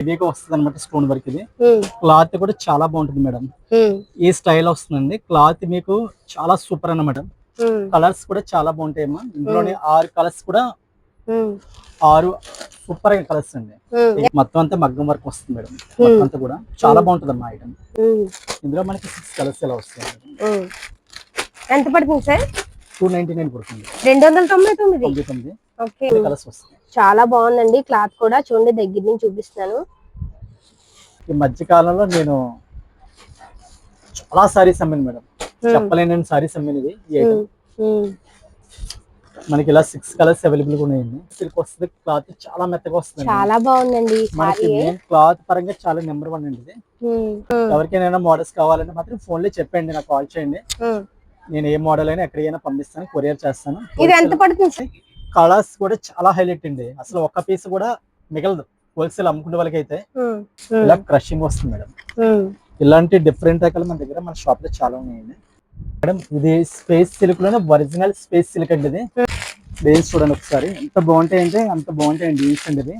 హెవీగా వస్తుంది అనమాట స్టోన్ వర్క్ ఇది. క్లాత్ కూడా చాలా బాగుంటుంది మేడం. ఈ స్టైల్ వస్తుందండి? క్లాత్ మీకు చాలా సూపర్ అన్నమాట ఉమ్, కలర్స్ కూడా చాలా బాగుంటాయి అమ్మా. ఇందులోనే ఆరు కలర్స్ కూడా ఆరు సూపర్ కలర్స్ అండి. మొత్తం అంతా మగ్గం వర్క్ వస్తుంది మేడం. మొత్తం అంతా కూడా చాలా బాగుంటుంది అమ్మా ఐటమ్ ఇందులో మనకి సిక్స్ కలర్స్ ఎలా వస్తాయి ఉమ్. ఎంత పడుతుంది సార్? టూ నైన్టీ నైన్ పడుతుంది. రెండు వందల తొంభై తొమ్మిది. తొమ్మిది. ఓకే. కలర్స్ వస్తాయి. చాలా బాగుందండి. క్లాత్ కూడా చూడండి దగ్గర నుంచి చూపిస్తున్నాను. ఈ మధ్య కాలంలో నేను చాలా సారీస్ అమ్మాను మేడం. చెప్పలేని సారీస్ అమ్మినది మనకి ఇలా సిక్స్ కలర్స్ అవైలబుల్గా ఉన్నాయండి సిల్క్ వస్తుంది క్లాత్ చాలా మెత్తగా వస్తుంది. చాలా బాగుందండి మనకి క్లాత్ పరంగా చాలా నెంబర్ వన్ అండి ఇది. ఎవరికైనా మోడల్స్ కావాలంటే మాత్రం ఫోన్లో చెప్పండి నాకు కాల్ చేయండి. నేను ఏ మోడల్ అయినా ఎక్కడికైనా పంపిస్తాను కొరియర్ చేస్తాను. ఇది ఎంత పడుతుంది? కలర్స్ కూడా చాలా హైలైట్ అండి. అసలు ఒక్క పీస్ కూడా మిగలదు. హోల్సేల్ అమ్ముకునే వాళ్ళకి అయితే ఉమ్, ఇలా క్రషింగ్ వస్తుంది మేడం. ఇలాంటి డిఫరెంట్ రకాలు మన దగ్గర మన షాప్లో చాలా ఉన్నాయండి. మేడం ఇది స్పేస్ సిల్క్లోనే ఒరిజినల్ స్పేస్ సిల్క్ అండి ఇది. బేస్ చూడండి ఒకసారి. ఎంత బాగుంటాయంటే అంత బాగుంటాయండి ఇన్స్టెంట్ ఇది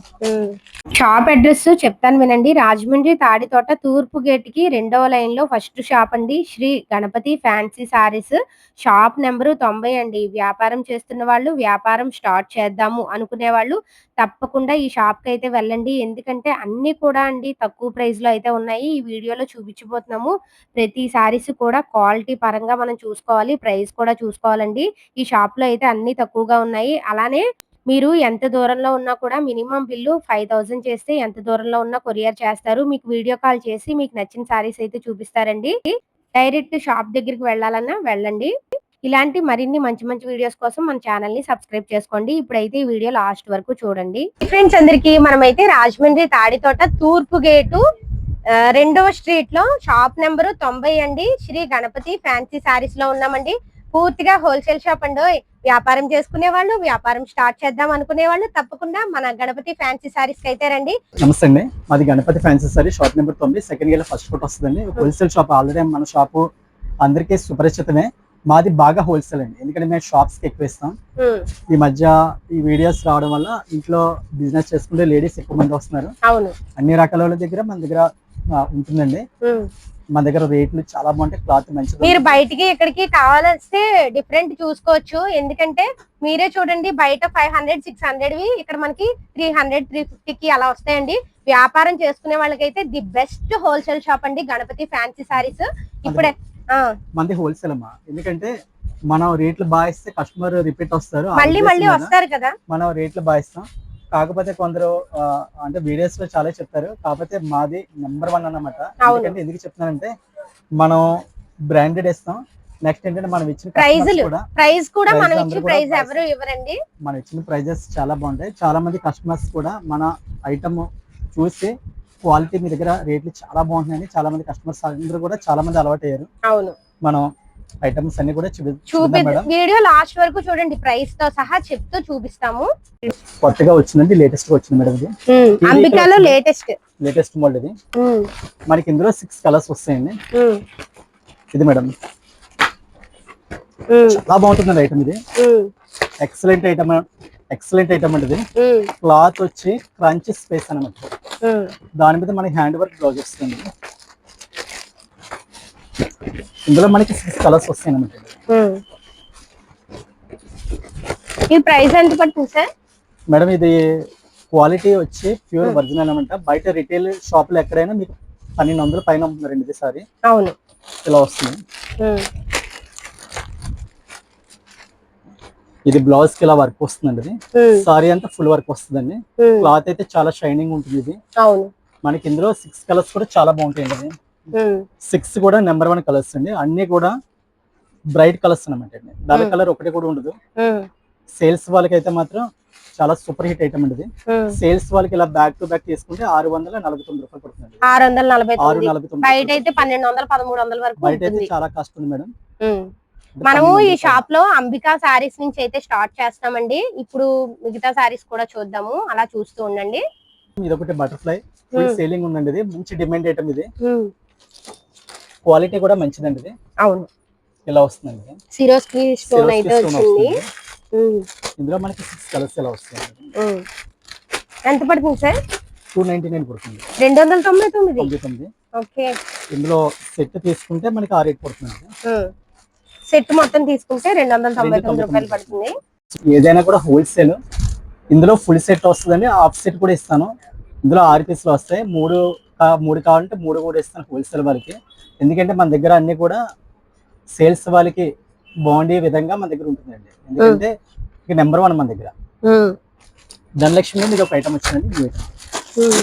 షాప్ అడ్రస్ చెప్తాను వినండి. రాజమండ్రి తాడితోట తూర్పు గేట్కి రెండవ లైన్లో ఫస్ట్ షాప్ అండి. Shri Ganapathi fancy sarees shop number తొంభై అండి. వ్యాపారం చేస్తున్న వాళ్ళు వ్యాపారం స్టార్ట్ చేద్దాము అనుకునే వాళ్ళు తప్పకుండా ఈ షాప్కి అయితే వెళ్ళండి. ఎందుకంటే అన్ని కూడా అండి తక్కువ ప్రైస్లో అయితే ఉన్నాయి. ఈ వీడియోలో చూపించబోతున్నాము. ప్రతి సారీస్ కూడా క్వాలిటీ పరంగా మనం చూసుకోవాలి. ప్రైస్ కూడా చూసుకోవాలండి. ఈ షాప్లో అయితే అన్ని తక్కువగా ఉన్నాయి. అలానే మీరు ఎంత దూరంలో ఉన్నా కూడా మినిమం బిల్లు ఫైవ్ థౌసండ్ చేస్తే ఎంత దూరంలో ఉన్నా కొరియర్ చేస్తారు. మీకు వీడియో కాల్ చేసి మీకు నచ్చిన సారీస్ అయితే చూపిస్తారండి. డైరెక్ట్ షాప్ దగ్గరికి వెళ్ళాలన్నా వెళ్ళండి. ఇలాంటి మరిన్ని మంచి మంచి వీడియోస్ కోసం మన ఛానల్ని సబ్స్క్రైబ్ చేసుకోండి. ఇప్పుడైతే ఈ వీడియో లాస్ట్ వరకు చూడండి. ఫ్రెండ్స్ అందరికి మనమైతే రాజమండ్రి తాడితోట తూర్పు గేటు రెండవ స్ట్రీట్లో షాప్ నెంబర్ తొంభై అండి. శ్రీ గణపతి ఫ్యాన్సీ సారీస్లో ఉన్నామండి. పూర్తిగా హోల్సేల్ షాప్ అండి వ్యాపారం చేసుకునే వాళ్ళు వ్యాపారం స్టార్ట్ చేద్దాం అనుకునే వాళ్ళు తప్పకుండా మన గణపతి ఫ్యాన్సీ సారీస్కి అయితే రండి. నమస్తే అండి. మాది Ganapathi fancy saree shop number తొమ్మిది సెకండ్ ఇయర్ ఫస్ట్ ఫోటో వస్తుందండి. హోల్సేల్ షాప్ ఆల్రెడీ మన షాపు అందరికీ సుపరిచితమే. మాది బాగా హోల్సేల్ అండి. ఎందుకంటే మేము షాప్స్కి ఎక్కువ ఇస్తాం ఈ మధ్య ఈ వీడియోస్ రావడం వల్ల ఇంట్లో బిజినెస్ చేసుకుంటే లేడీస్ ఎక్కువ మంది వస్తున్నారు. అవును. అన్ని రకాల వాళ్ళ దగ్గర మన దగ్గర ఉంటుందండి. మన దగ్గర రేట్లు చాలా బాగుంటాయి క్లాత్ మంచిది మీరు బయటికి ఇక్కడికి కావాల్స్తే డిఫరెంట్ చూసుకోవచ్చు. ఎందుకంటే మీరే చూడండి బయట ఫైవ్ హండ్రెడ్ సిక్స్ హండ్రెడ్ వి ఇక్కడ మనకి త్రీ హండ్రెడ్ త్రీ కి అలా వస్తాయండి. వ్యాపారం చేసుకునే వాళ్ళకైతే ది బెస్ట్ హోల్సేల్ షాప్ అండి. గణపతి ఫ్యాన్సీ సారీస్ ఇప్పుడే మంది హోల్సేల్ అమ్మా ఎందుకంటే మనం రేట్లు బాగా ఇస్తే కస్టమర్ రిపీట్ వస్తారు ఆ మళ్ళీ మళ్ళీ ఉద్దేశం మీద వస్తారు కదా. మనం రేట్లు బాగా ఇస్తాం కాకపోతే కొందరు అంటే వీడియోస్లో చాలా చెప్తారు. కాకపోతే మాది నెంబర్ వన్ అన్నమాట. ఎందుకంటే ఎందుకు చెప్తున్నానంటే మనం బ్రాండెడ్ ఇస్తాం నెక్స్ట్ ఏంటంటే మనం ఇచ్చిన customers కూడా మనం. ఎవరు ఇవ్వరండి? మనం ఇచ్చిన ప్రైజెస్ చాలా బాగుంటాయి. చాలా మంది కస్టమర్స్ కూడా మన ఐటమ్ చూసి క్వాలిటీ మీ దగ్గర రేట్లు చాలా బాగుంటున్నాయని చాలా మంది కస్టమర్స్ అందరూ కూడా చాలా మంది అలవాటు అయ్యారు అవును. మనం ఐటమ్స్ అన్ని కూడా చూపి వీడియో లాస్ట్ వరకు చూడండి ప్రైస్తో సహా చెప్తూ చూపిస్తాము. కొత్తగా వచ్చిందండి లేటెస్ట్గా వచ్చింది మేడం ఇది. అంబికాలో లేటెస్ట్ లేటెస్ట్ మోడల్ ఇది. మనకి ఇందులో సిక్స్ కలర్స్ వస్తాయండి. ఇది మేడం. చాలా బాగుంటుంది ఐటమ్ ఇది. ఎక్సలెంట్ ఐటమ్ ఎక్సలెంట్ ఐటమ్ అండి క్లాత్ వచ్చి క్రంచ్ స్పేస్ అనమాట దాని మీద మనకి హ్యాండ్ వర్క్ బ్లౌజ్ వస్తుంది ఇందులో మనకి సిక్స్ కలర్స్ వస్తాయి అనమాట ఈ ప్రైస్ ఎంత పడుతుంది సార్? మేడం ఇది క్వాలిటీ వచ్చి ప్యూర్ ఒరిజినల్ అనమాట బయట రిటైల్ షాప్లో ఎక్కడైనా మీకు పన్నెండు వందల పైన అమ్ముతున్నారండి ఇది సారీ. అవును. ఇలా వస్తుంది. ఇది బ్లౌజ్కి ఇలా వర్క్ వస్తుందండి ఇది. సారీ అంతా ఫుల్ వర్క్ వస్తుందండి. క్లాత్ అయితే చాలా షైనింగ్ ఉంటుంది ఇది. మనకి ఇందులో సిక్స్ కలర్స్ కూడా చాలా బాగుంటాయండి ఇది. సిక్స్ కూడా నెంబర్ వన్ కలర్స్ అండి. అన్ని కూడా బ్రైట్ కలర్స్ అనమాట అండి. దాని. కలర్ ఒకటి కూడా ఉండదు. సేల్స్ వాళ్ళకి అయితే మాత్రం చాలా సూపర్ హిట్ ఐటమ్ అండి ఇది. సేల్స్ వాళ్ళకి ఇలా బ్యాక్ టు బ్యాక్ తీసుకుంటే ఆరు వందల నలభై తొమ్మిది రూపాయలు పడుతుంది ఆరు వందల నలభై ఆరు నలభై తొమ్మిది బయట. అయితే పన్నెండు వందల పదమూడు వందల వరకు బయట అయితే చాలా కాస్ట్ ఉంది మేడం. మనము ఈ షాప్లో అంబికా సారీస్ నుంచి అయితే స్టార్ట్ చేస్తామండి. ఇప్పుడు మిగతా సారీస్ కూడా చూద్దాము. అలా చూస్తూ ఉండండి. ఇది ఒకటి బటర్ఫ్లై. ఫుల్. సేలింగ్ ఉందండి ఇది. మంచి డిమాండ్ ఐటమ్ ఇది. క్వాలిటీ కూడా మంచిదండి ఇది. అవును. ఇలా వస్తుందండి. సిరోస్కి స్టోన్ అయితే వచ్చింది. వస్తుంది. ఇందులో మనకి సిక్స్ కలర్స్ ఇలా వస్తాయి ఉమ్. ఎంత పడుతుంది సార్? టూ నైన్టీ నైన్ పడుతుంది. రెండు వందల తొంభై తొమ్మిది. తొంభై తొమ్మిది. ఓకే. ఇందులో సెట్ తీసుకుంటే మనకి ఆ రేట్ పడుతుంది సెట్ మొత్తం తీసుకుంటే రెండు వందల తొంభై తొమ్మిది రూపాయలు పడుతుంది. ఏదైనా కూడా హోల్సేల్ ఇందులో ఫుల్ సెట్ వస్తుందండి. హాఫ్ సెట్ కూడా ఇస్తాను. ఇందులో ఆరు పీసులు వస్తాయి. మూడు మూడు కావాలంటే మూడు కూడా ఇస్తాను హోల్సేల్ వాళ్ళకి. ఎందుకంటే మన దగ్గర అన్ని కూడా సేల్స్ వాళ్ళకి బాగుండే విధంగా మన దగ్గర ఉంటుందండి. ఎందుకంటే ఇక నెంబర్ వన్ మన దగ్గర. ధనలక్ష్మి మీకు ఒక ఐటమ్ వచ్చిందండి ఈ item. ఉమ్,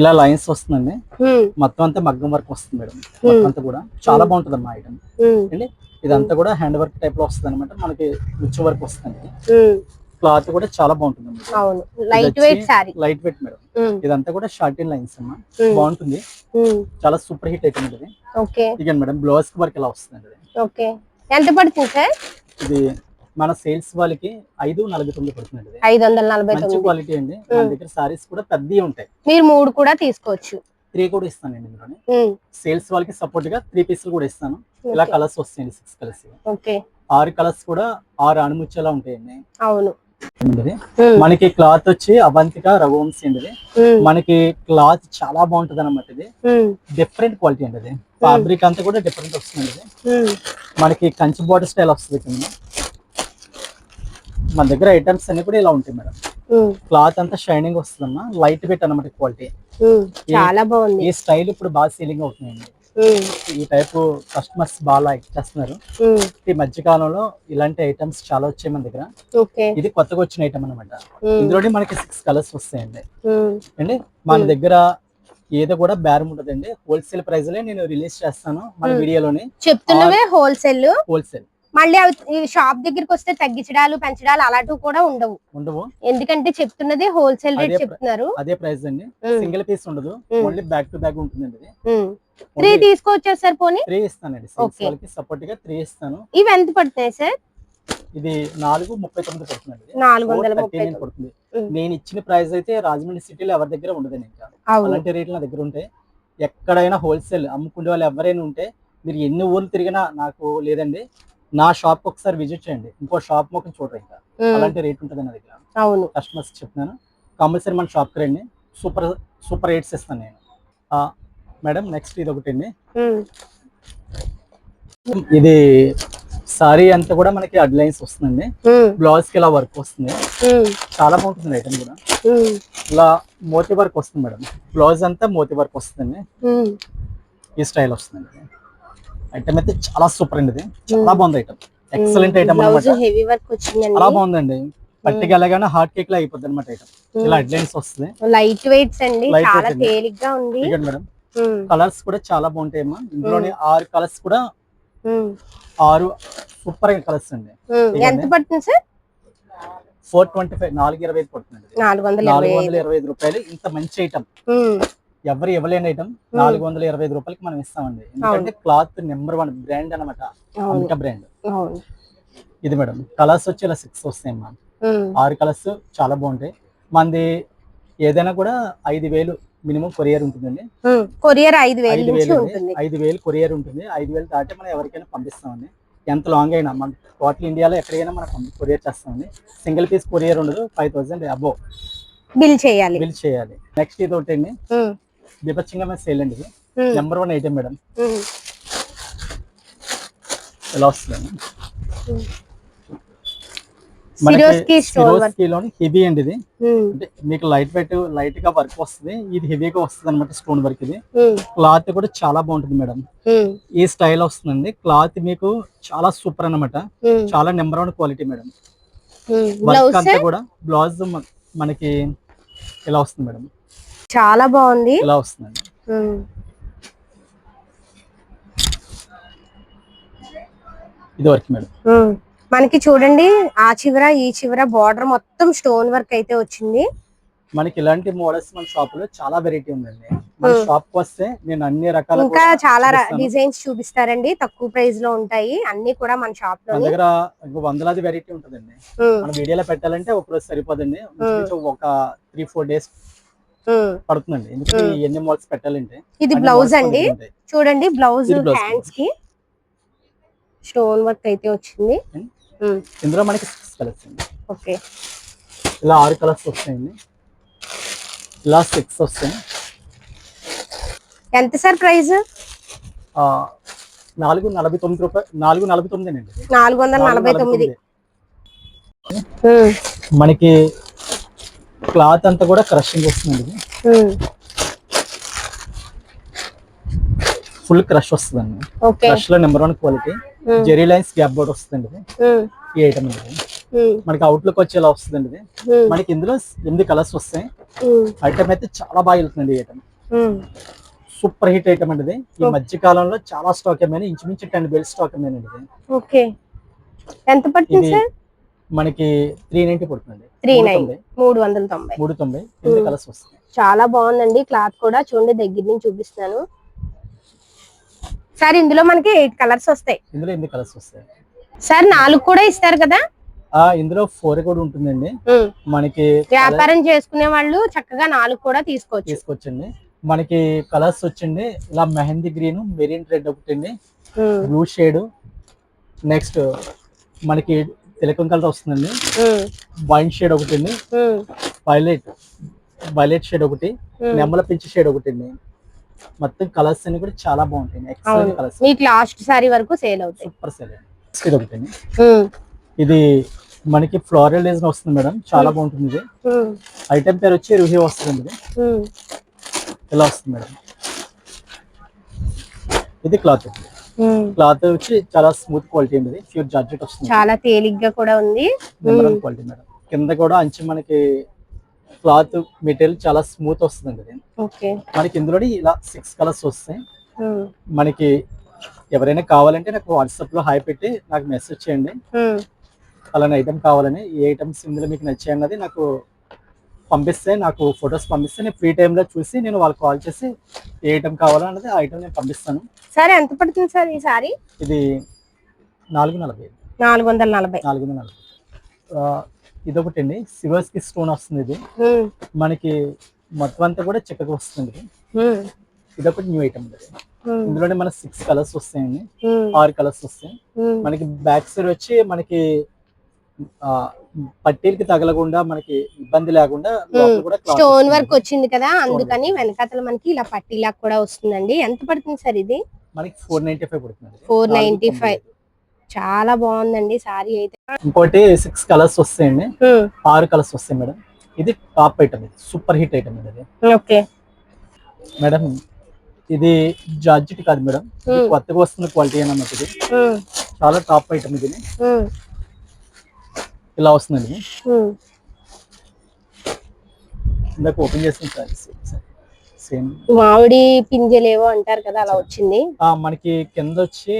ఇలా లైన్స్ వస్తుందండి. మొత్తం అంతా మగ్గం వర్క్ వస్తుంది మేడం. మొత్తం అంతా కూడా. చాలా బాగుంటుంది అమ్మా ఐటమ్ అండి ఇదంతా కూడా హ్యాండ్ వర్క్ టైప్లో వస్తుంది అనమాట మనకి ఉచ్చు వర్క్ వస్తుంది. క్లాత్ కూడా చాలా బాగుంటుంది light weight light weight madam. ఇదంతా కూడా షార్టిన్ లైన్స్ అమ్మా. బాగుంటుంది. చాలా సూపర్ హిట్ ఐటమ్ ఇది. ఇక మేడం బ్లౌజ్ వర్క్ ఇలా వస్తుంది ఎంత పడుతుంది సార్? ఇది మన సేల్స్ వాళ్ళకి ఐదు నలభై తొమ్మిది పడుతుంది. ఐదు వందల నలభై మంచి క్వాలిటీ అండి. మన. దగ్గర సారీస్ కూడా పెద్దవి ఉంటాయి. మీరు మూడు కూడా తీసుకోవచ్చు. త్రీ కూడా ఇస్తానండి ఇందులోనే. సేల్స్ వాళ్ళకి సపోర్ట్గా త్రీ పీసులు కూడా ఇస్తాను. ఇలా. కలర్స్ వస్తాయండి సిక్స్ కలర్స్ ఓకే. ఆరు కలర్స్ కూడా ఆరు అణుముచ్చేలా ఉంటాయండి. అవును. మనకి క్లాత్ వచ్చి అవంతిక రఘువంశీ అండి. మనకి క్లాత్ చాలా బాగుంటది అనమాట ఇది డిఫరెంట్ క్వాలిటీ అండి ఇది ఫ్యాబ్రిక్ అంతా కూడా డిఫరెంట్ వస్తుంది మనకి కంచి బార్డర్ స్టైల్ వస్తుంది కింద మన దగ్గర ఐటమ్స్ అన్ని కూడా ఇలా ఉంటాయి మేడం. క్లాత్ అంతా షైనింగ్ వస్తుందమ్మా. లైట్ వెయిట్ అన్నమాట క్వాలిటీ. చాలా బాగుంది. ఈ స్టైల్ ఇప్పుడు బాగా సీలింగ్ అవుతుందండి. ఉమ్, ఈ టైప్ కస్టమర్స్ బాగా లైక్ చేస్తున్నారు. ఈ మధ్య కాలంలో ఇలాంటి ఐటమ్స్ చాలా వచ్చాయి మన దగ్గర. ఇది కొత్తగా వచ్చిన ఐటమ్ అనమాట ఉమ్, ఇందులోనే మనకి సిక్స్ కలర్స్ వస్తాయండి. అండి మన దగ్గర ఏదో కూడా బేరం ఉండదండి. హోల్సేల్ ప్రైస్ లే నేను రిలీజ్ చేస్తాను మన. వీడియోలోని చెప్తున్నవే హోల్సేల్ హోల్సేల్ మళ్ళీ అవి షాప్ దగ్గరికి వస్తే తగ్గించడాలు పెంచడాలు అలాంటివి కూడా ఉండవు. ఉండవు. ఎందుకంటే చెప్తున్నది హోల్సేల్ రేట్ చెప్తున్నారు. అదే ప్రైస్ అండి. సింగిల్ పీస్ ఉండదు. ఓన్లీ బ్యాక్ టు బ్యాక్ ఉంటుందండి. త్రీ తీసుకోవచ్చా సార్ పోనీ? త్రీ ఇస్తానండి. వాళ్ళకి సపోర్ట్గా త్రీ ఇస్తాను. ఇవి ఎంత పడుతున్నాయి సార్? ఇది నాలుగు ముప్పై తొమ్మిది పడుతుందండి. ఇది. నాలుగు వందల ముప్పై. పడుతుంది. నేను ఇచ్చిన ప్రైస్ అయితే రాజమండ్రి సిటీలో ఎవరి దగ్గర ఉండదండి ఇంకా. అలాంటి రేట్లు నా దగ్గర ఉంటాయి. ఎక్కడైనా హోల్సేల్ అమ్ముకునే వాళ్ళు ఎవరైనా ఉంటే మీరు ఎన్ని ఊర్లు తిరిగినా నాకు లేదండి. నా షాప్ ఒకసారి విజిట్ చేయండి. ఇంకో షాప్ మొక్క చూడరు ఇంకా. అలాంటి రేట్ ఉంటుంది నా దగ్గర. అవును. కస్టమర్స్ చెప్తున్నాను. కంపల్సరీ మన షాప్కి రండి. సూపర్ సూపర్ రేట్స్ ఇస్తాను నేను. మేడం నెక్స్ట్ ఇది ఒకటి అండి. ఇది సారీ అంతా కూడా మనకి అడ్లైన్స్ వస్తుందండి. ఉమ్, బ్లౌజ్కి ఇలా వర్క్ వస్తుంది. చాలా బాగుంటుంది ఐటమ్ కూడా. ఇలా మోతి వర్క్ వస్తుంది మేడం బ్లౌజ్ అంతా మోతి వర్క్ వస్తుందండి. ఈ స్టైల్ వస్తుందండి. ఐటమ్ అయితే చాలా సూపర్ అండి ఇది. చాలా బాగుంది ఐటమ్ ఎక్సలెంట్ ఐటమ్ అనమాట హెవీ వర్క్ చాలా బాగుందండి. పట్టికి వెళ్ళగానే హార్ట్ కేక్ లా అయిపోద్ది అనమాట ఐటమ్ ఇలా అడ్లైన్స్ వస్తుంది. లైట్ వెయిట్స్ అండి. చాలా. తేలిగ్గా ఉంది. మేడం కలర్స్ కూడా చాలా బాగుంటాయి అమ్మా. ఇందులోనే ఆరు కలర్స్ కూడా ఆరు సూపర్ కలర్స్ అండి. ఎంత పడుతుంది సార్? ఫోర్ ట్వంటీ ఫైవ్ నాలుగు ఇరవై ఐదు పడుతుంది నాలుగు వందల ఇరవై ఐదు. రూపాయలు. ఇంత మంచి ఐటమ్ ఎవరు ఇవ్వలేని ఐటమ్ నాలుగు వందల ఇరవై ఐదు రూపాయలకి మనం ఇస్తామండి. ఎందుకంటే క్లాత్ నెంబర్ వన్ బ్రాండ్ అనమాట అంత బ్రాండ్ ఇది మేడం కలర్స్ వచ్చి ఇలా సిక్స్ వస్తాయమ్మా ఉమ్, ఆరు కలర్స్ చాలా బాగుంటాయి. మనది ఏదైనా కూడా ఐదు వేలు మినిమం కొరియర్ ఉంటుందండి. కొరియర్ ఐదు వేల ఐదు వేలు కొరియర్ ఉంటుంది. ఐదు వేలు దాటి మనం ఎవరికైనా పంపిస్తామండి. ఎంత లాంగ్ అయినా మన టోటల్ ఇండియాలో ఎక్కడికైనా మనం కొరియర్ చేస్తామండి. సింగిల్ పీస్ కొరియర్ ఉండదు ఫైవ్ థౌసండ్ అబో బిల్ చేయాలి. బిల్ చేయాలి. నెక్స్ట్ ఇది ఒకటి బీభత్సంగా సేల్ అండి number one item madam. Work సిరోస్కీలోని heavy అండి ఇది. అంటే మీకు లైట్ వెయిట్ లైట్గా వర్క్ వస్తుంది. ఇది హెవీగా వస్తుంది అనమాట స్టోన్ వర్క్ ఇది. క్లాత్ కూడా చాలా బాగుంటుంది మేడం. ఈ స్టైల్ వస్తుందండి. క్లాత్ మీకు చాలా సూపర్ అన్నమాట. ఉమ్, చాలా number one quality madam. Work అంతా కూడా బ్లౌజ్ మనకి ఇలా వస్తుంది మేడం. చాలా బాగుంది. ఇలా వస్తుందండి. ఉమ్, ఇది వర్క్ మేడం. ఉమ్. మనకి చూడండి ఆ చివర ఈ చివర బార్డర్ మొత్తం స్టోన్ వర్క్ అయితే వచ్చింది. మనకి ఇలాంటి మోడల్స్ మన షాప్లో చాలా వెరైటీ ఉందండి. మన. షాప్ వస్తే నేను అన్ని రకాల ఇంకా చాలా. డిజైన్స్ చూపిస్తారండి. తక్కువ ప్రైస్లో ఉంటాయి. అన్ని కూడా మన షాప్లోని. దగ్గర వందలాది వెరైటీ ఉంటుందండి. మన వీడియోలో పెట్టాలంటే ఒక రోజు సరిపోదండి ఒక త్రీ ఫోర్ డేస్. పడుతుందండి. ఎందుకంటే. ఎన్ని మోడల్స్ పెట్టాలంటే ఇది బ్లౌజ్ అండి. చూడండి బ్లౌజ్. హ్యాండ్స్కి స్టోన్ వర్క్ అయితే వచ్చింది. ఇందులో మనకి సిక్స్ కలర్స్ అండి. ఓకే. ఇలా ఆరు కలర్స్ వస్తాయండి. ఇలా సిక్స్ వస్తాయి. ఎంత సార్ ప్రైస్? నాలుగు నలభై తొమ్మిది రూపాయలు నాలుగు నలభై తొమ్మిది అండి నాలుగు వందల నలభై తొమ్మిది. మనకి క్లాత్ అంతా కూడా క్రషింగ్ వస్తుంది ఫుల్ క్రష్ వస్తుందండి. Okay. క్రష్లో number one quality zari lines gap board వస్తుందండి ఇది. ఈ ఐటమ్ మనకి అవుట్లుక్ వచ్చేలా వస్తుందండి ఇది. మనకి ఇందులో ఎనిమిది కలర్స్ వస్తాయి. ఐటమ్ అయితే చాలా బాగా వెళ్తుందండి ఈ ఐటమ్ సూపర్ హిట్ ఐటమ్ అండి ఇది. ఈ మధ్య కాలంలో చాలా స్టాక్ ఏమైనా ఇంచుమించు టెన్ బెల్ స్టాక్ ఏమైనా ఇది. ఎంత పడుతుంది మనకి త్రీ నైన్టీ పడుతుంది త్రీ నైన్. మూడు వందల తొంభై. మూడు తొంభై ఎనిమిది. కలర్స్ వస్తాయి. చాలా బాగుందండి. క్లాత్ కూడా చూడండి దగ్గర నుంచి చూపిస్తున్నాను. సార్ ఇందులో మనకి ఎయిట్ కలర్స్ వస్తాయి. ఇందులో ఎనిమిది కలర్స్ వస్తాయి. సార్ నాలుగు కూడా ఇస్తారు కదా? ఆ ఇందులో ఫోర్ కూడా ఉంటుందండి. మనకి వ్యాపారం చేసుకునే వాళ్ళు చక్కగా నాలుగు కూడా తీసుకోవచ్చు. తీసుకొచ్చండి. మనకి కలర్స్ వచ్చిండి. ఇలా మెహందీ గ్రీన్ మెరీన్ రెడ్ ఒకటి బ్లూ షేడ్. నెక్స్ట్ మనకి తిలకం కలర్ వస్తుందండి. వైన్ షేడ్ ఒకటి అండి వైలెట్ వైలెట్ షేడ్ ఒకటి. నెమ్మల పింఛ షేడ్ ఒకటి అండి మొత్తం కలర్స్ అన్ని కూడా చాలా బాగుంటాయి ఎక్సలెంట్ కలర్స్ మీకు లాస్ట్ సారీ వరకు సేల్ అవుతాయి. సూపర్ సెల్ ఇది ఒకటి ఇది మనకి ఫ్లోరల్ డిజైన్ వస్తుంది మేడం. చాలా బాగుంటుంది ఇది. ఐటమ్ పేరు వచ్చి రుహి వస్తుంది ఇది. ఇలా వస్తుంది మేడం. ఇది క్లాత్. క్లాత్ వచ్చి చాలా స్మూత్ క్వాలిటీ ఇది ప్యూర్ జార్జెట్ వస్తుంది. చాలా తేలిగ్గా కూడా ఉంది. క్వాలిటీ మేడం కింద కూడా అంచు మనకి క్లాత్ మెటీరియల్ చాలా స్మూత్ ఓకే మనకి ఇందులో ఇలా సిక్స్ కలర్స్ వస్తాయి. ఉమ్, మనకి ఎవరైనా కావాలంటే నాకు వాట్సాప్లో హాయ్ పెట్టి నాకు మెసేజ్ చేయండి. అలానే ఐటమ్ కావాలని ఏ ఐటమ్స్ ఇందులో మీకు నచ్చాయి అన్నది నాకు పంపిస్తే నాకు ఫొటోస్ పంపిస్తే నేను ఫ్రీ టైంలో చూసి నేను వాళ్ళకి కాల్ చేసి ఏ ఐటమ్ కావాలో అన్నది ఆ ఐటమ్ నేను పంపిస్తాను. సార్ ఎంత పడుతుంది సార్ ఈ సారీ? ఇది నాలుగు నలభై. నాలుగు వందల నలభై. నాలుగు వందల నలభై. ఆ, ఇదొకటి అండి సిరోస్కి స్టోన్ వస్తుంది ఇది. ఉమ్, మనకి మొత్తం అంతా కూడా చిక్కగా వస్తుంది ఇది. ఉమ్, ఇదొకటి న్యూ ఐటమ్ ఇది ఉమ్, ఇందులోనే మనకి సిక్స్ కలర్స్ వస్తాయండి. ఉమ్, ఆరు కలర్స్ వస్తాయి. ఉమ్. మనకి బ్యాక్ సైడ్ వచ్చి మనకి పట్టీలకి తగలకుండా మనకి ఇబ్బంది లేకుండా కూడా స్టోన్. వర్క్ వచ్చింది కదా అందుకని వెనకాతల మనకి ఇలా పట్టీలా కూడా వస్తుందండి. ఎంత పడుతుంది సార్ ఇది? మనకి ఫోర్ నైన్టీ ఫైవ్ పడుతుంది 495. చాలా బాగుందండి సారీ అయితే. ఇంకోటి సిక్స్ కలర్స్ వస్తాయండి. ఆరు కలర్స్ వస్తాయి మేడం. ఇది టాప్ ఐటమ్ ఇది సూపర్ హిట్ ఐటమ్ ఇది. ఓకే. మేడం ఇది జార్జెట్ కాదు మేడం. కొత్తగా వస్తున్న క్వాలిటీ అన్నమాట ఇది? చాలా టాప్ ఐటమ్ ఇది. ఇలా వస్తుందండి. ఇందాక ఓపెన్ చేసిన సారీ సేమ్ మామిడి పింజలేవో అంటారు కదా అలా వచ్చింది. మనకి కింద వచ్చి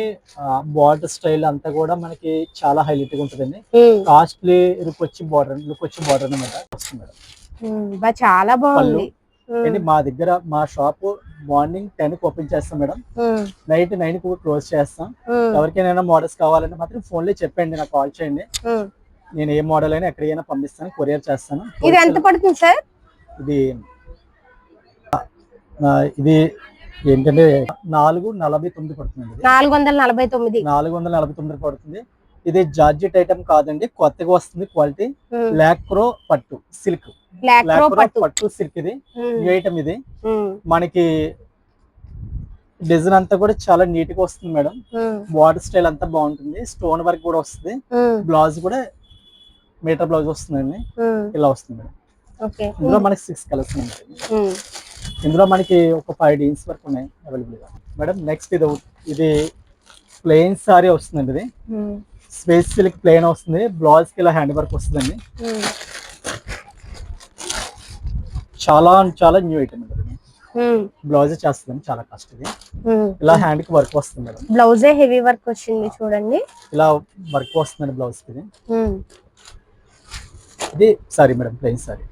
బార్డర్ స్టైల్ అంతా కూడా మనకి చాలా హైలైట్గా ఉంటుందండి. కాస్ట్లీ లుక్ వచ్చి బార్డర్ లుక్ వచ్చి బార్డర్ అనమాట వస్తుంది చాలా బాగుంది. అండి మా దగ్గర మా షాప్ మార్నింగ్ టెన్కి ఓపెన్ చేస్తాం మేడం. నైట్ నైన్కి క్లోజ్ చేస్తాం. ఎవరికైనా మోడల్స్ కావాలంటే మాత్రం ఫోన్లో చెప్పండి నాకు కాల్ చేయండి. నేను ఏ మోడల్ అయినా ఎక్కడికైనా పంపిస్తాను కొరియర్ చేస్తాను. ఇది ఎంత పడుతుంది సార్? ఇది ఇది ఏంటంటే నాలుగు నలభై తొమ్మిది పడుతుంది. నాలుగు వందల నలభై తొమ్మిది. నాలుగు వందల నలభై తొమ్మిది పడుతుంది. ఇది జార్జెట్ ఐటమ్ కాదండి కొత్తగా వస్తుంది క్వాలిటీ. లాక్రో పట్టు సిల్క్. లాక్రో పట్టు. సిల్క్ ఇది. ఈ ఐటమ్ ఇది. మనకి డిజైన్ అంతా కూడా చాలా నీట్గా వస్తుంది మేడం. బార్డర్ స్టైల్ అంతా బాగుంటుంది. స్టోన్ వర్క్ కూడా వస్తుంది. బ్లౌజ్ కూడా మీటర్ బ్లౌజ్ వస్తుందండి ఇలా వస్తుంది మేడం. ఇందులో మనకి సిక్స్ కలర్స్ ఉంటాయి. ఇందులో మనకి ఒక ఫైవ్ డీన్స్ వరకు ఉన్నాయి అవైలబుల్గా. మేడం నెక్స్ట్ ఇది ఇది ప్లెయిన్ సారీ వస్తుందండి ఇది. స్పేస్ సిల్క్ ప్లెయిన్ వస్తుంది. బ్లౌజ్కి ఇలా హ్యాండ్ వర్క్ వస్తుందండి చాలా చాలా న్యూ ఐటమ్ అండి బ్లౌజ్ చేస్తుందండి చాలా కాస్ట్ ఇది. ఇలా హ్యాండ్కి వర్క్ వస్తుంది మేడం. బ్లౌజే హెవీ వర్క్ వచ్చింది చూడండి. ఇలా వర్క్ వస్తుందండి బ్లౌజ్కి ఇది సారీ మేడం ప్లెయిన్ సారీ.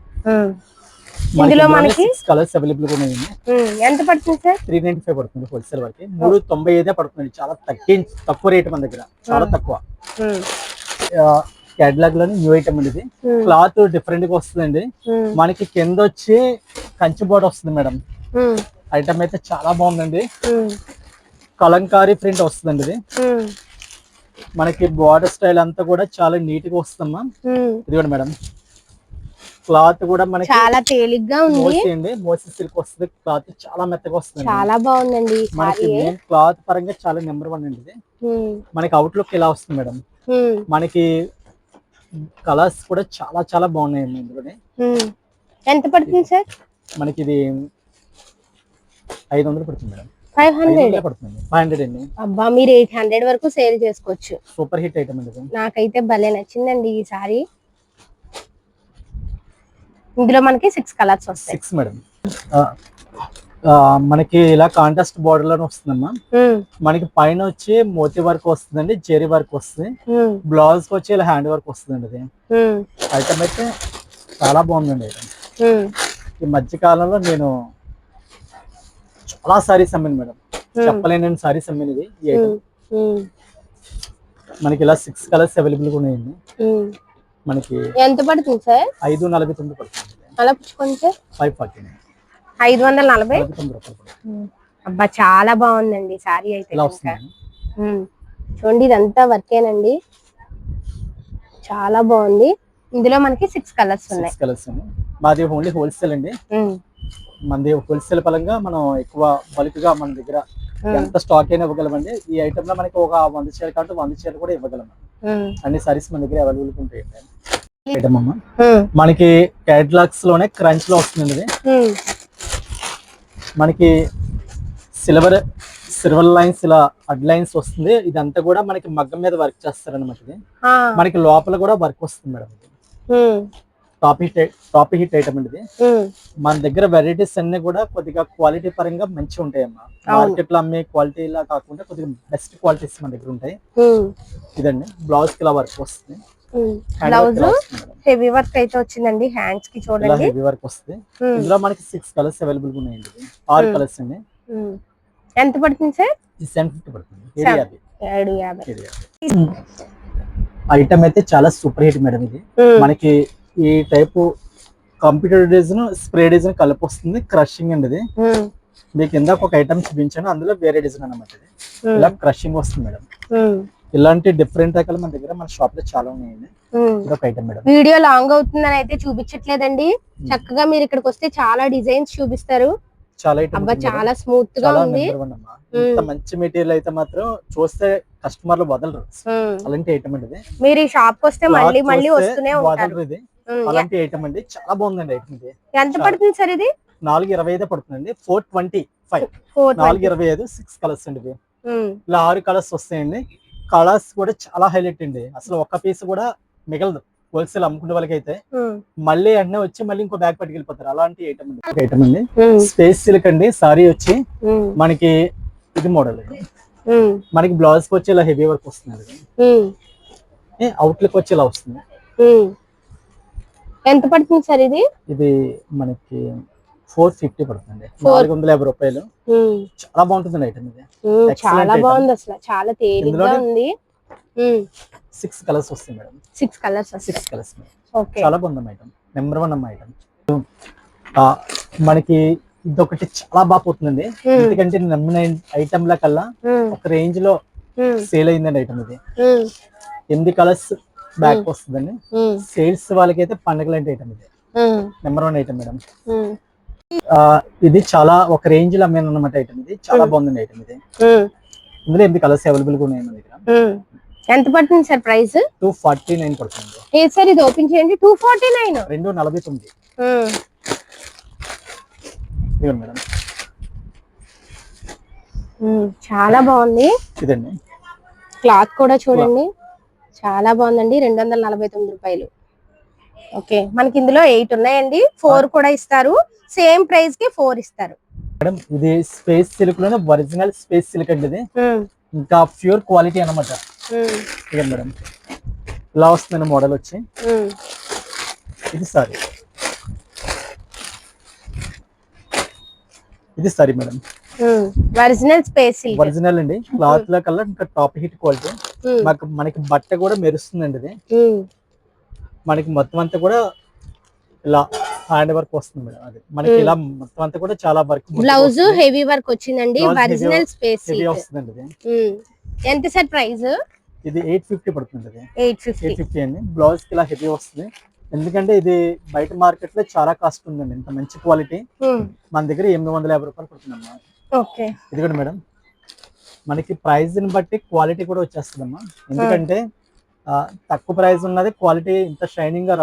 ఇందులో మనకి కలర్స్ అవైలబుల్ ఉమ్, ఎంత పడుతుంది సార్? త్రీ నైన్టీ ఫైవ్ పడుతుంది హోల్సేల్ వరకు. మూడు తొంభై ఐదే పడుతుంది. చాలా తగ్గి తక్కువ రేట్ మన దగ్గర. చాలా తక్కువ. ఉమ్, క్యాటలాగ్లోని న్యూ ఐటమ్ అండి ఇది క్లాత్ డిఫరెంట్గా వస్తుందండి. మనకి కింద వచ్చి కంచి బోర్డ్ వస్తుంది మేడం. ఐటమ్ అయితే చాలా బాగుందండి. కలంకారీ ప్రింట్ వస్తుందండి ఇది. మనకి బార్డర్ స్టైల్ అంతా కూడా చాలా నీట్గా వస్తుందమ్మా ఇదిగోండి మేడం. క్లాత్ కూడా మనకి చాలా తేలిగ్గా ఉంది. మోసి సిల్క్ వస్తుంది. క్లాత్ చాలా మెత్తగా వస్తుంది చాలా బాగుందండి. మనకి క్లాత్ పరంగా చాలా నెంబర్ వన్ అండి ఇది. మనకి అవుట్లుక్ ఇలా వస్తుంది మేడం? మనకి కలర్స్ కూడా చాలా చాలా బాగున్నాయండి ఇందులోనే. ఎంత పడుతుంది సార్? మనకి ఇది ఐదు వందలు పడుతుంది madam. Five hundred five hundred అండి. అబ్బా మీరు ఎయిట్ హండ్రెడ్ వరకు సేల్ చేసుకోవచ్చు. సూపర్ హిట్ ఐటమ్ అండి నాకైతే భలే నచ్చిందండి ఈ సారీ. ఇందులో మనకి సిక్స్ కలర్స్ వస్తాయి. సిక్స్ మేడం మనకి ఇలా కాంట్రాస్ట్ బార్డర్లోనే వస్తుందమ్మా. మనకి పైన వచ్చి మోతీ వర్క్ వస్తుందండి జెరీ వర్క్ వస్తుంది. బ్లౌజ్ వచ్చి ఇలా హ్యాండ్ వర్క్ వస్తుందండి ఇది. ఉమ్, ఐటమ్ అయితే చాలా బాగుందండి. ఐటమ్ ఈ మధ్య కాలంలో నేను చాలా సారీస్ అమ్మాను మేడం. చెప్పలేని సారీస్ అమ్మాను ఇది ఈ ఐటమ్ ఉమ్, ఉమ్, మనకి ఇలా సిక్స్ కలర్స్ అవైలబుల్గా ఉన్నాయండి. మనకి ఎంత పడుతుంది సార్? ఐదు నలభై తొమ్మిది పడుతుంది. అలా పుచ్చుకోండి సార్ ఫైవ్ ఫార్టీ ఐదు వందల నలభై. అబ్బా చాలా బాగుందండి సారీ అయితే. చూడండి ఇదంతా వర్కేనండి చాలా బాగుంది. ఇందులో మనకి సిక్స్ కలర్స్ ఉన్నాయి. కలర్స్ మాది ఓన్లీ హోల్సేల్ అండి. మనది హోల్సేల్ పరంగా మనం ఎక్కువ బల్క్గా మన దగ్గర ఎంత స్టాక్ అయినా ఇవ్వగలమండి. ఈ ఐటమ్లో మనకి ఒక వంద చీరలు కాబట్టి వంద చీరలు కూడా ఇవ్వగలం. అన్ని సారీస్ మన దగ్గర అవైలబుల్ ఉంటాయి ఐటమ్ అమ్మ. మనకి క్యాట్లాగ్స్లోనే క్రంచ్లో వస్తుందండి ఇది. మనకి సిల్వర్ సిల్వర్ లైన్స్ ఇలా అడ్ లైన్స్ వస్తుంది. ఇదంతా కూడా మనకి మగ్గం మీద వర్క్ చేస్తారన్నమాట ఇది. మనకి లోపల కూడా వర్క్ వస్తుంది madam top hit top hit item అండి ఇది. మన దగ్గర వెరైటీస్ అన్ని కూడా కొద్దిగా క్వాలిటీ పరంగా మంచిగా ఉంటాయమ్మా. మార్కెట్లో అమ్మే క్వాలిటీ లా కాకుండా కొద్దిగా బెస్ట్ క్వాలిటీస్ మన దగ్గర ఉంటాయి. ఇదండి. బ్లౌజ్కి ఇలా వర్క్ వస్తుంది బ్లౌజ్. హెవీ వర్క్ అయితే వచ్చిందండి. హ్యాండ్స్కి చూడండి. హెవీ వర్క్ వస్తుంది. ఇందులో మనకి సిక్స్ కలర్స్ అవైలబుల్ ఉన్నాయండి. ఆరు. కలర్స్ అండి. ఎంత పడుతుంది సార్? సెవెన్ ఫిఫ్టీ పడుతుంది. ఏడు యాభై. ఐటమ్ అయితే చాలా సూపర్ హిట్ మేడం ఇది. మనకి ఈ type computer design spray design కలిపి వస్తుంది క్రషింగ్ అండి ఇది మీకు ఇందాక ఒక ఐటమ్ చూపించాను అందులో వేరే డిజైన్ ఇది. ఉమ్, ఇలా క్రషింగ్ వస్తుంది మేడం. ఇలాంటి డిఫరెంట్ రకాలు మన దగ్గర మన షాప్లో చాలా ఉన్నాయండి. ఇది ఒక ఐటమ్ మేడం. వీడియో లాంగ్ అవుతుందని అయితే చూపించట్లేదండి. చక్కగా మీరు ఇక్కడికి వస్తే చాలా డిజైన్స్ చూపిస్తారు. చాలా ఐటమ్ అబ్బా చాలా స్మూత్గా ఉంది. ఇంత మంచి మెటీరియల్ అయితే మాత్రం చూస్తే కస్టమర్లు వదలరు. అలాంటి ఐటమ్ అండి మీరు ఈ షాప్కి వస్తే మళ్ళీ మళ్ళీ వస్తూనే ఉంటారు. ఇది. అలాంటి ఐటమ్ అండి. చాలా బాగుందండి ఐటమ్ ఇది. ఎంత పడుతుంది సార్ ఇది? నాలుగు ఇరవై ఐదు పడుతుందండి. Four twenty five. నాలుగు ఇరవై ఐదు సిక్స్ కలర్స్ అండి ఇవి. ఇలా ఆరు కలర్స్ వస్తాయండి. కలర్స్ కూడా చాలా హైలైట్ అండి. అసలు ఒక్క పీస్ కూడా మిగలదు. హోల్సేల్ అమ్ముకునే వాళ్ళకి అయితే ఉమ్, మళ్ళీ అన్నీ వచ్చి మళ్ళీ ఇంకో బ్యాగ్ పట్టుకెళ్ళిపోతారు. అలాంటి ఐటమ్ అండి. ఐటమ్ అండి. స్పేస్ సిల్క్ అండి. సారీ వచ్చి మనకి ఇది మోడల్ మనకి బ్లౌజ్ వచ్చి ఇలా హెవీ వర్క్ వస్తుంది. అవుట్లుక్ వచ్చి ఇలా వస్తుంది. ఎంత పడుతుంది సార్ ఇది? ఇది మనకి ఫోర్ ఫిఫ్టీ పడుతుంది నాలుగు వందల యాభై రూపాయలు. చాలా బాగుంటుంది ఐటమ్ ఇది చాలా. బాగుంది అసలు. చాలా తేలిగ్గా ఉంది. సిక్స్ కలర్స్ వస్తాయి madam. Six colours six colours చాలా బాగుంది ఐటమ్ నెంబర్ వన్ అమ్మ ఐటమ్ మనకి ఇదొకటి చాలా బాగా పోతుందండి. ఎందుకంటే నమ్మిన ఐటమ్ ల కల్లా ఒక రేంజ్లో సేల్ అయిందండి ఐటమ్ ఇది. ఎనిమిది కలర్స్ బ్యాక్ వస్తుందండి. సేల్స్ వాళ్ళకైతే పండగ లాంటి ఐటమ్ ఇది. Number one item madam. ఇది చాలా ఒక రేంజ్లో అమ్మాను అనమాట ఐటమ్ ఇది. చాలా. బాగుందండి ఐటమ్ ఇది. ఇందులో ఎనిమిది కలర్స్ అవైలబుల్గా ఉన్నాయి మన దగ్గర. ఎంత పడుతుంది sir price two forty nine పడుతుంది. ఏది సార్ ఇది ఓపెన్ చేయండి. టూ ఫార్టీ నైన్ రెండు నలభై తొమ్మిది. మేడం. చాలా బాగుంది. ఇదండి. క్లాత్ కూడా చూడండి. చాలా బాగుందండి. రెండు వందల నలభై తొమ్మిది రూపాయలు. ఓకే. మనకి ఇందులో ఎయిట్ ఉన్నాయండి. ఫోర్ కూడా ఇస్తారు. సేమ్ ప్రైస్కి ఫోర్ ఇస్తారు. మేడం ఇది స్పేస్ సిల్క్లోనే ఒరిజినల్ స్పేస్ సిల్క్ అండి ఇది. ఇంకా ప్యూర్ క్వాలిటీ అన్నమాట. ఉమ్, ఇదే మేడం. ఇలా వస్తుంది మోడల్ వచ్చి. ఇది సారీ. ఇది saree madam. Original space silk. Original అండి. క్లాత్లో కల్లా ఇంకా టాప్ హిట్ క్వాలిటీ. మాకు మనకి బట్ట కూడా మెరుస్తుందండి ఇది. మనకి మొత్తం అంతా కూడా ఇలా హ్యాండ్ వర్క్ వస్తుంది మేడం అది. మనకి. ఇలా మొత్తం అంతా కూడా చాలా వర్క్ బ్లౌజ్ హెవీ వర్క్ వచ్చిందండి ఒరిజినల్ స్పేస్ వస్తుందండి ఇది. ఎంత సార్ ప్రైస్ ఇది ఎయిట్ ఫిఫ్టీ పడుతుంది ఇది ఎయిట్ ఫిఫ్టీ. అండి. బ్లౌజ్కి ఇలా హెవీ వస్తుంది. ఎందుకంటే ఇది బయట మార్కెట్లో చాలా కాస్ట్ ఉందండి ఇంత మంచి క్వాలిటీ. మన దగ్గర ఎనిమిది వందల యాభై రూపాయలు పడుతుందమ్మా. ఇది కూడా మేడం. మనకి ప్రైస్ని బట్టి క్వాలిటీ కూడా వచ్చేస్తుందమ్మా. ఎందుకంటే తక్కువ ప్రైస్ ఉన్నది క్వాలిటీ ఇంత షైనింగ్గా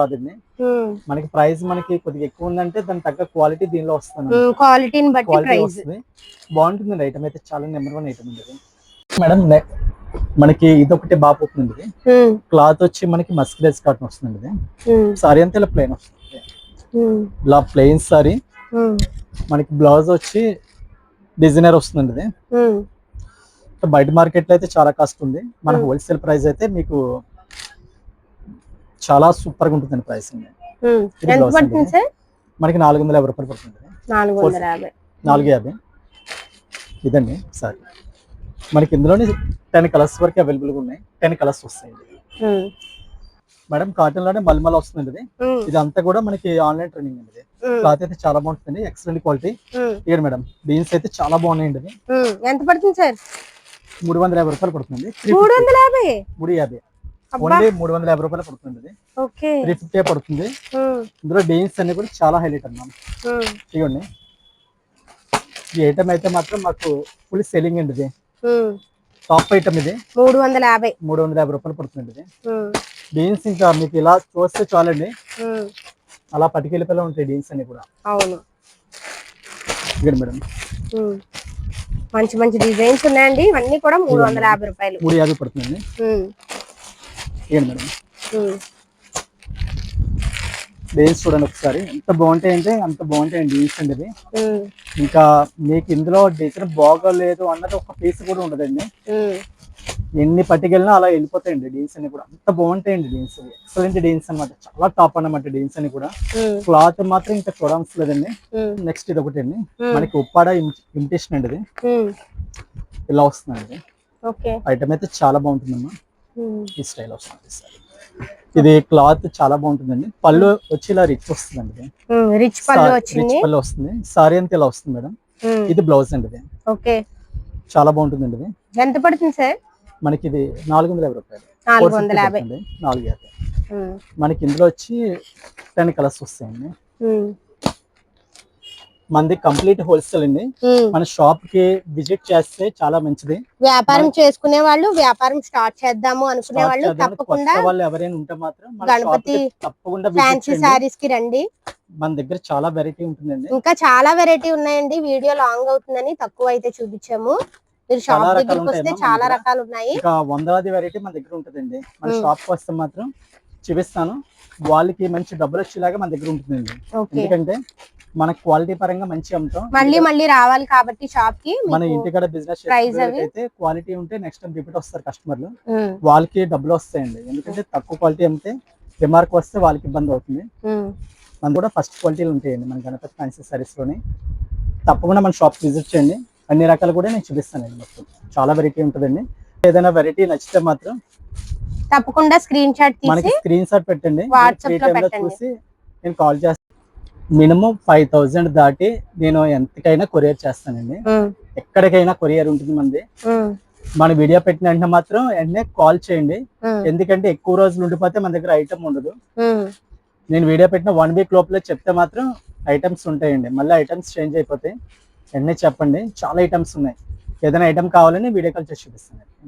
ఉమ్, మనకి ప్రైస్ మనకి కొద్దిగా ఎక్కువ ఉందంటే దాని తగ్గ క్వాలిటీ దీనిలో వస్తుంది క్వాలిటీని బట్టి ప్రైస్ బాగుంటుంది ఐటమ్ అయితే చాలా నెంబర్ వన్ ఐటమ్ ఉంది. మేడం మనకి ఇది ఒకటి బాగా పోతుంది క్లాత్ వచ్చి మనకి మస్కిలేజ్ కాటన్ వస్తుంది సారీ అంతా ఇలా ప్లెయిన్ వస్తుంది. ఇలా ప్లెయిన్ సారీ మనకి బ్లౌజ్ వచ్చి డిజైనర్ వస్తుంది బయట మార్కెట్లో అయితే చాలా కాస్ట్ ఉంది. మన. హోల్సేల్ ప్రైస్ అయితే మీకు చాలా సూపర్గా ఉంటుంది ప్రైస్ మనకి నాలుగు వందల యాభై రూపాయలు పడుతుంది. నాలుగు యాభై. ఇదండి సారీ. మనకి ఇందులోనే టెన్ కలర్స్ వరకు అవైలబుల్గా ఉన్నాయి. టెన్ కలర్స్ వస్తాయి ఉమ్, మేడం కాటన్లోనే మల్మల్ వస్తుంది ఇది. ఉమ్, ఇది అంతా కూడా మనకి ఆన్లైన్ ట్రైనింగ్ అండి క్లాత్ అయితే చాలా బాగుంటుంది ఎక్సలెంట్ క్వాలిటీ ఇక్కడ మేడం బీన్స్ అయితే చాలా బాగున్నాయండి. ఎంత పడుతుంది సార్? మూడు వందల యాభై రూపాయలు పడుతుంది. మూడు వందల యాభై? మూడు యాభై ఓన్లీ మూడు వందల యాభై రూపాయలు పడుతుంది. ఓకే. త్రీ ఫిఫ్టీ పడుతుంది. ఇందులో డీన్స్ అన్ని కూడా చాలా హైలైట్ అన్నాం ఉమ్, ఇవ్వండి ఈ ఐటమ్ అయితే మాత్రం మాకు ఫుల్ సెల్లింగ్ అండి ఇది. టాప్ ఐటమ్ ఇది. మూడు వందల యాభై. మూడు వందల యాభై రూపాయలు పడుతుంది ఇది డీన్స్ ఇంకా మీకు ఇలా చూస్తే చాలండి. అలా పట్టుకెళ్ళిపోయి ఉంటాయి డీన్స్ అన్ని కూడా. అవును. ఇక్కడ మేడం. మంచి మంచి డిజైన్స్ ఉన్నాయండి. ఇవన్నీ కూడా మూడు వందల యాభై రూపాయలు. మూడు యాభై పడుతుంది ఉమ్, ఇవ్వండి మేడం. ఉమ్, డీన్స్ చూడండి ఒకసారి. ఎంత బాగుంటాయి అంటే అంత బాగుంటాయండి డీన్స్ అండి ఇది ఇంకా మీకు ఇందులో డిజైన్ బాగోలేదు అన్నది ఒక పీస్ కూడా ఉండదండి ఎన్ని పట్టుకెళ్ళినా అలా వెళ్ళిపోతాయండి డీన్స్ అన్ని కూడా. అంత బాగుంటాయండి డీన్స్ ఎక్సలెంట్ డీన్స్ అన్నమాట. చాలా టాప్ అన్నమాట డీన్స్ అని కూడా. క్లాత్ మాత్రం ఇంకా చూడవలసిన లేదండి. నెక్స్ట్ ఇది ఒకటి అండి. మనకి ఉప్పాడ ఇమిటేషన్ అండి ఇది. ఇలా వస్తుంది ఇది ఓకే. ఐటమ్ అయితే చాలా బాగుంటుందమ్మా. ఈ స్టైల్ వస్తుంది సార్. ఇది క్లాత్ చాలా బాగుంటుందండి. పళ్ళు వచ్చి ఇలా రిచ్ వస్తుందండి రిచ్ పళ్ళు వస్తుంది. సారీ అంతా ఇలా వస్తుంది మేడం. ఇది బ్లౌజ్ అండి ఇది. చాలా బాగుంటుందండి ఇది. ఎంత పడుతుంది సార్? మనకి ఇది నాలుగు వందల యాభై రూపాయలు. నాలుగు 450 వందల యాభై. నాలుగు మనకి ఇందులో వచ్చి టెన్ కలర్స్ వస్తాయండి. మనది కంప్లీట్ హోల్సేల్ అండి. మన షాప్కి విజిట్ చేస్తే చాలా మంచిది. వ్యాపారం చేసుకునే వాళ్ళు వ్యాపారం స్టార్ట్ చేద్దాము అనుకునే వాళ్ళు తప్పకుండా వాళ్ళు ఎవరైనా ఉంటే మాత్రం గణపతి తప్పకుండా ఫ్యాన్సీ శారీస్కి రండి. మన దగ్గర చాలా వెరైటీ ఉంటుందండి. ఇంకా చాలా వెరైటీ ఉన్నాయండి. వీడియో లాంగ్ అవుతుందని తక్కువ అయితే చూపించాము. మీరు షాప్ చాలా దగ్గరికి రకాలు వస్తే చాలా. రకాలు ఉన్నాయి ఇంకా వందలాది వెరైటీ మన దగ్గర ఉంటుందండి. మన. షాప్ వస్తే మాత్రం చూపిస్తాను. వాళ్ళకి మంచి డబ్బులు వచ్చేలాగా మన దగ్గర ఉంటుందండి. ఎందుకంటే మన క్వాలిటీ పరంగా మంచి అమ్ముతాం. మళ్ళీ మళ్ళీ రావాలి కాబట్టి షాప్కి మన ఇంటికాడ బిజినెస్? అయితే క్వాలిటీ ఉంటే నెక్స్ట్ టైం రిపీట్ వస్తారు కస్టమర్లు వాళ్ళకి డబ్బులు వస్తాయండి. ఎందుకంటే తక్కువ క్వాలిటీ అమ్మితే రిమార్క్ వస్తే వాళ్ళకి ఇబ్బంది అవుతుంది. ఉమ్, మన కూడా ఫస్ట్ క్వాలిటీలు ఉంటాయండి మన గణపతి ఫ్యాన్సీ సారీస్లోని. తప్పకుండా మన షాప్ విజిట్ చేయండి. అన్ని రకాలు కూడా నేను చూపిస్తానండి మొత్తం. చాలా వెరైటీ ఉంటుందండి. ఏదైనా వెరైటీ నచ్చితే మాత్రం తప్పకుండా స్క్రీన్ షాట్ మనకి స్క్రీన్ షాట్ పెట్టండి. చూసి నేను కాల్ చేస్తాను మినిమం ఫైవ్ థౌజండ్ దాటి నేను ఎంతకైనా కొరియర్ చేస్తానండి. ఎక్కడికైనా కొరియర్ ఉంటుంది మనది మన వీడియో పెట్టిన వెంటనే మాత్రం వెంటనే కాల్ చేయండి. ఎందుకంటే ఎక్కువ రోజులు ఉండిపోతే మన దగ్గర ఐటమ్ ఉండదు. నేను వీడియో పెట్టిన వన్ వీక్ లోపల చెప్తే మాత్రం ఐటమ్స్ ఉంటాయండి. మళ్ళీ ఐటమ్స్ చేంజ్ అయిపోతాయి. వెంటనే చెప్పండి? చాలా ఐటమ్స్ ఉన్నాయి. ఏదైనా ఐటమ్ కావాలని వీడియో కాల్ చేసి చూపిస్తాను.